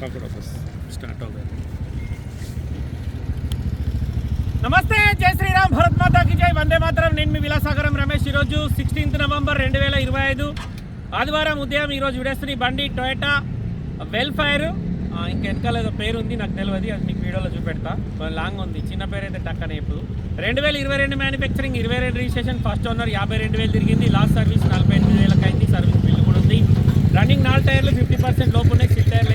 కాకడోపస్ start అవుతుంది నమస్తే జై శ్రీరామ్ భరత్ మాతాకి జై. వందే మాత్రం. నేను మీ విలాసాగరం రమేష్. ఈరోజు సిక్స్టీన్త్ నవంబర్ రెండు వేల ఇరవై ఐదు. ఆదివారం ఉదయం ఈరోజు విడేస్తుంది బండి టొయటా వెల్ఫైర్. ఇంకెనకాల ఏదో పేరు ఉంది నాకు తెలియదు అది మీకు వీడియోలో చూపెడతా. లాంగ్ ఉంది. చిన్న పేరు అయితే టక్కన ఇప్పుడు రెండు వేల ఇరవై రెండు మ్యానుఫ్యాక్చరింగ్ ఇరవై రెండు రిజిస్ట్రేషన్ ఫస్ట్ ఓనర్ యాభై రెండు వేలు తిరిగింది. లాస్ట్ సర్వీస్ నలభై ఎనిమిది వేలకైంది. సర్వీస్ బిల్లు కూడా ఉంది. రన్నింగ్ నాలుగు టైర్లు ఫిఫ్టీ పర్సెంట్ లోపు ఉన్నాయి. సిక్స్ టైర్లు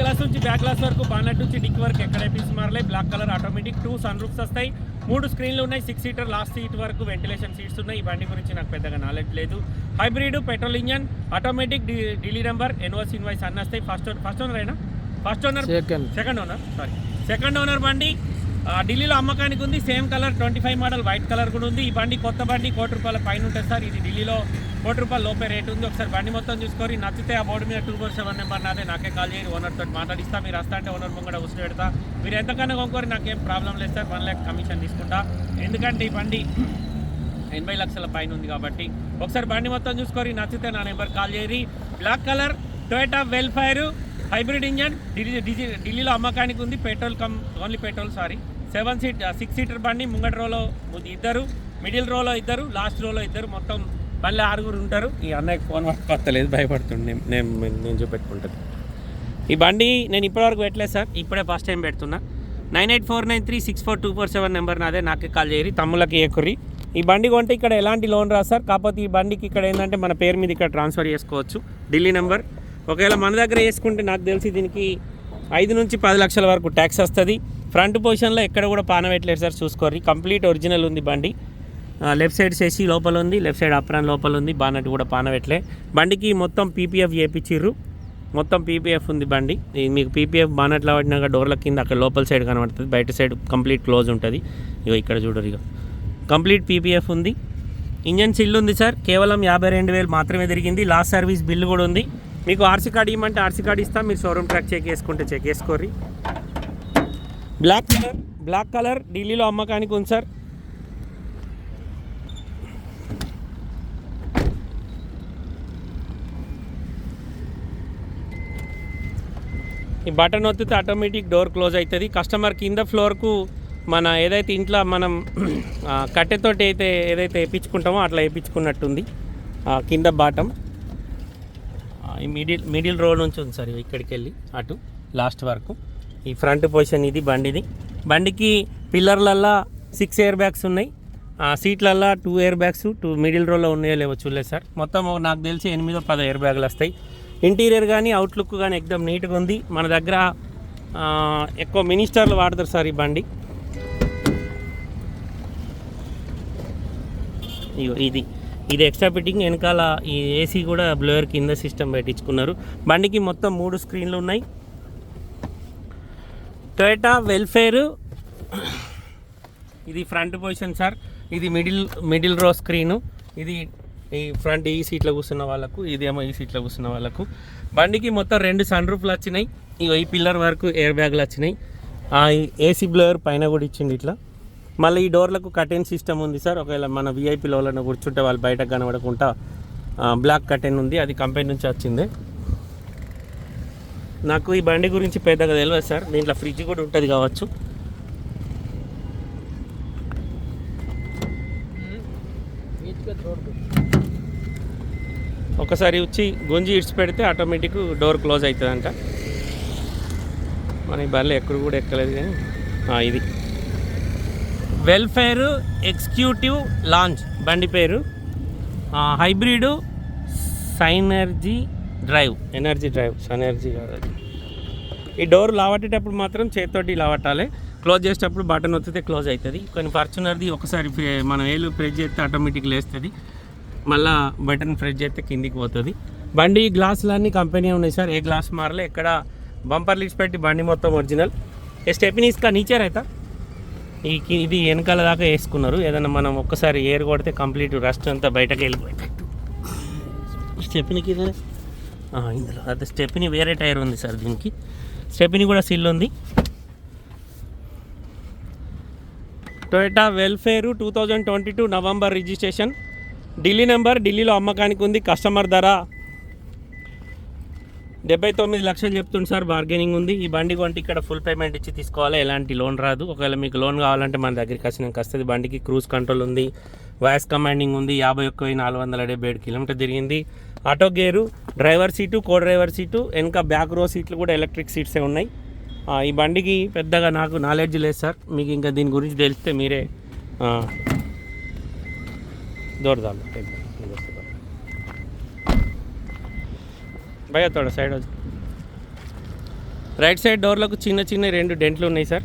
గ్లాస్ నుంచి బ్యాక్ గ్లాస్ వరకు బానట్ నుంచి డిక్ వరకు ఎక్కడ piece మారలే black colour automatic two sunroofs వస్తాయి. మూడు స్క్రీన్లు ఉన్నాయి సిక్స్ సీటర్ లాస్ట్ సీట్ వరకు వెంటిలేషన్ సీట్స్ ఉన్నాయి. ఈ బండి గురించి నాకు పెద్దగా నాలెడ్జ్ లేదు. Hybrid petrol engine automatic Delhi number NOCs invoice అన్నీ వస్తాయి. ఫస్ట్ ఫస్ట్ ఓనర్ అయినా first owner. Second owner sorry second owner బండి ఢిల్లీలో అమ్మకానికి ఉంది. Same colour twenty five model white colour కూడా ఉంది. ఈ బండి కొత్త బండి కోటి రూపాయల పైన ఉంటుంది సార్. ఇది ఢిల్లీలో కోటి రూపాయల లోపే రేట్ ఉంది. ఒకసారి బండి మొత్తం చూసుకొని నచ్చితే ఆ బోర్డు మీద టూ ఫోర్ సెవెన్ నెంబర్ నాదే. నాకే కాల్ చేయండి ఓనర్ తోటి మాట్లాడిస్తా. మీరు వస్తా అంటే ఓనర్ ముంగడ ఉసిరి పెడతా. మీరు ఎంతకన్నా కొనుక్కోరు. నాకేం ప్రాబ్లం లేదు సార్. వన్ ల్యాక్ కమిషన్ తీసుకుంటా. ఎందుకంటే ఈ బండి ఎనభై లక్షల పైన ఉంది కాబట్టి. ఒకసారి బండి మొత్తం చూసుకొని నచ్చితే నా number call చేయరి. Black colour Toyota Vellfire hybrid engine Delhi ఢిల్లీలో అమ్మకానికి ఉంది. Petrol come only petrol sorry seven seat six seater బండి ముంగట రోలో ఇద్దరు మిడిల్ రోలో ఇద్దరు లాస్ట్ రోలో ఇద్దరు. మొత్తం మళ్ళీ ఆరుగురు ఉంటారు. ఈ అన్నయ్యకి ఫోన్ పట్టలేదు భయపడుతుండే నేను నేను చూపెట్టుకుంటాను ఈ బండి నేను ఇప్పటివరకు పెట్టలేదు సార్. ఇప్పుడే ఫస్ట్ టైం పెడుతున్నా. Nine eight four nine three six four two four seven number నాదే. నాకే కాల్ చేయరు. తమ్ములకి ఏకుర్రి. ఈ బండి కొంటే ఇక్కడ ఎలాంటి లోన్ రాదు సార్. కాకపోతే ఈ బండికి ఇక్కడ ఏంటంటే మన పేరు మీద ఇక్కడ ట్రాన్స్ఫర్ చేసుకోవచ్చు. ఢిల్లీ నెంబర్. ఒకవేళ మన దగ్గర వేసుకుంటే నాకు తెలిసి దీనికి ఐదు నుంచి పది లక్షల వరకు ట్యాక్స్ వస్తుంది. ఫ్రంట్ పొజిషన్లో ఎక్కడ కూడా పానబెట్టలేదు సార్. చూసుకోర్రి. కంప్లీట్ ఒరిజినల్ ఉంది బండి. లెఫ్ట్ సైడ్ చేసి లోపల ఉంది లెఫ్ట్ సైడ్ అప్రాన్ లోపల ఉంది బానట్ కూడా పానవెట్లే బండికి మొత్తం పీపీఎఫ్ చేపించిర్రు మొత్తం పీపీఎఫ్ ఉంది బండి. మీకు పీపీఎఫ్ బానట్లో పడినాక డోర్ల కింద అక్కడ లోపల సైడ్ కనబడుతుంది. బయట సైడ్ కంప్లీట్ క్లోజ్ ఉంటుంది. ఇగో ఇక్కడ చూడరు ఇక కంప్లీట్ పీపీఎఫ్ ఉంది. ఇంజన్ సిల్ ఉంది సార్. కేవలం యాభై రెండు వేలు మాత్రమే తిరిగింది. లాస్ట్ సర్వీస్ బిల్లు కూడా ఉంది. మీకు ఆర్సీ కార్డ్ ఇవ్వమంటే ఆర్సీ కార్డ్ ఇస్తాం. మీరు షోరూమ్ ట్రాక్ చెక్ చేసుకుంటే చెక్ చేసుకోర్రి. బ్లాక్ కలర్ బ్లాక్ కలర్ ఢిల్లీలో అమ్మకానికి ఉంది సార్. ఈ బటన్ ఒత్తితే ఆటోమేటిక్ డోర్ క్లోజ్ అవుతుంది కస్టమర్ కింద ఫ్లోర్కు మన ఏదైతే ఇంట్లో మనం కట్టెతోటి అయితే ఏదైతే వేయించుకుంటామో అట్లా వేయించుకున్నట్టుంది కింద బాటం ఈ మిడిల్ మిడిల్ రోడ్ నుంచి ఉంది సార్ ఇక్కడికి వెళ్ళి అటు లాస్ట్ వరకు. ఈ ఫ్రంట్ పొజిషన్ ఇది బండిది. బండికి పిల్లర్లల్లా సిక్స్ ఎయిర్ బ్యాగ్స్ ఉన్నాయి. ఆ సీట్లల్లా two air bags two middle రోలో ఉన్నాయో లేవో చూడలేదు సార్. మొత్తం నాకు తెలిసి ఎనిమిదో పదో ఎయిర్ బ్యాగులు వస్తాయి. ఇంటీరియర్ కానీ అవుట్లుక్ కానీ ఎక్దమ్ నీట్గా ఉంది. మన దగ్గర ఎక్కువ మినిస్టర్లు వాడతారు సార్ ఈ బండి. ఇది. ఇది ఎక్స్ట్రా ఫిట్టింగ్ వెనకాల ఈ ఏసీ కూడా బ్లోయర్ కింద సిస్టమ్ పెట్టించుకున్నారు. బండికి మొత్తం మూడు స్క్రీన్లు ఉన్నాయి. టొయటా వెల్ఫేరు ఇది ఫ్రంట్ పొజిషన్ సార్ ఇది మిడిల్ మిడిల్ రో స్క్రీను ఇది ఈ ఫ్రంట్ ఈ సీట్లో కూర్చున్న వాళ్ళకు ఇదేమో ఈ సీట్లో కూర్చున్న వాళ్ళకు. బండికి మొత్తం రెండు సన్ రూఫ్లు వచ్చినాయి. ఇగో ఈ పిల్లర్ వరకు ఎయిర్ బ్యాగ్లు వచ్చినాయి. ఆ, ఏసీ బ్లోయర్ పైన కూడా ఇచ్చింది ఇట్లా. మళ్ళీ ఈ డోర్లకు కటెన్ సిస్టమ్ ఉంది సార్. ఒకవేళ మన విఐపీ లోలను కూర్చుంటే వాళ్ళు బయటకు కనబడకుండా బ్లాక్ కటెన్ ఉంది. అది కంపెనీ నుంచి వచ్చింది. నాకు ఈ బండి గురించి పెద్దగా తెలియదు సార్. దీంట్లో ఫ్రిడ్జ్ కూడా ఉంటుంది కావచ్చు. ఒకసారి వచ్చి గుంజి ఇడ్చి పెడితే ఆటోమేటిక్ డోర్ క్లోజ్ అవుతుందంట. మన ఈ బండ్లు ఎక్కడ కూడా ఎక్కలేదు కానీ ఇది. వెల్ఫేర్ ఎగ్జిక్యూటివ్ లాంచ్ బండి పేరు. Hybrid synergy drive energy drive synergy కాదు ఈ డోర్ లావట్టేటప్పుడు మాత్రం చేతితోటి లావట్టాలి. క్లోజ్ చేసేటప్పుడు బటన్ ఒత్తితే క్లోజ్ అవుతుంది. కొన్ని ఫార్చునర్ది ఒకసారి మనం ఏలు ప్రెస్ చేస్తే ఆటోమేటిక్ లేస్తుంది. మళ్ళీ బటన్ ప్రెస్ చేస్తే కిందికి పోతుంది. బండి గ్లాసులన్నీ కంపెనీ ఉన్నాయి సార్. ఏ గ్లాస్ మారలే ఇక్కడ బంపర్ లిక్స్ పెట్టి బండి మొత్తం ఒరిజినల్. ఏ స్టెపినీ ఇస్కా నీచే రైతా? ఈ ఇది వెనకాల దాకా వేసుకున్నారు. ఏదైనా మనం ఒక్కసారి ఎయిర్ కొడితే కంప్లీట్ రస్ట్ అంతా బయటకు వెళ్ళిపోయేటట్టు స్టెప్నికి ఇందులో. అదే స్టెప్ని వేరే టైర్ ఉంది సార్ దీనికి. స్టెప్ని కూడా సిల్ ఉంది. Toyota Vellfire two thousand twenty two November registration. Delhi number ఢిల్లీలో అమ్మకానికి ఉంది కస్టమర్ ధర. డెబ్బై తొమ్మిది లక్షలు చెప్తుంది సార్ బార్గెనింగ్ ఉంది. ఈ బండి కొంటే ఇక్కడ ఫుల్ పేమెంట్ ఇచ్చి తీసుకోవాలి? ఎలాంటి లోన్ రాదు. ఒకవేళ మీకు లోన్ కావాలంటే మన దగ్గరికి వచ్చినాక వస్తుంది బండికి క్రూజ్ కంట్రోల్ ఉంది. వాయిస్ కమాండింగ్ ఉంది. యాభై ఒక్క వెయ్యి నాలుగు వందల డెబ్బై ఏడు కిలోమీటర్ తిరిగింది. Auto gear driver seat co driver seat వెనక బ్యాక్ రో సీట్లు కూడా ఎలక్ట్రిక్ సీట్సే ఉన్నాయి. ఈ బండికి పెద్దగా నాకు నాలెడ్జ్ లేదు సార్. మీకు ఇంకా దీని గురించి తెలిస్తే మీరే దూరదాం భయ తోడ సైడ్ వచ్చి. రైట్ సైడ్ డోర్లకు చిన్న చిన్న రెండు డెంట్లు ఉన్నాయి సార్.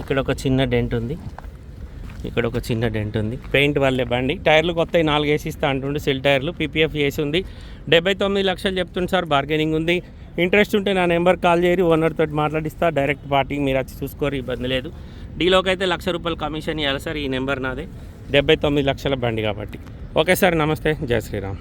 ఇక్కడ ఒక చిన్న డెంట్ ఉంది. ఇక్కడ ఒక చిన్న డెంట్ ఉంది. పెయింట్ వల్లే బండి. టైర్లు కొత్తవి నాలుగు వేసి ఇస్తా అంటుండే సెల్ టైర్లు. పీపీఎఫ్ వేసి ఉంది. డెబ్బై తొమ్మిది లక్షలు చెప్తుంది సార్ బార్గెనింగ్ ఉంది. ఇంట్రెస్ట్ ఉంటే నా నెంబర్ కాల్ చేయరు. ఓనర్ తోటి మాట్లాడిస్తా. డైరెక్ట్ పార్టీ మీరు వచ్చి చూసుకోరు ఇబ్బంది లేదు. డీలోకి అయితే లక్ష రూపాయలు కమిషన్ ఇవ్వాలి సార్. ఈ నెంబర్ నాదే. డెబ్బై తొమ్మిది లక్షల బండి కాబట్టి. ఓకే సార్ నమస్తే. జై శ్రీరామ్.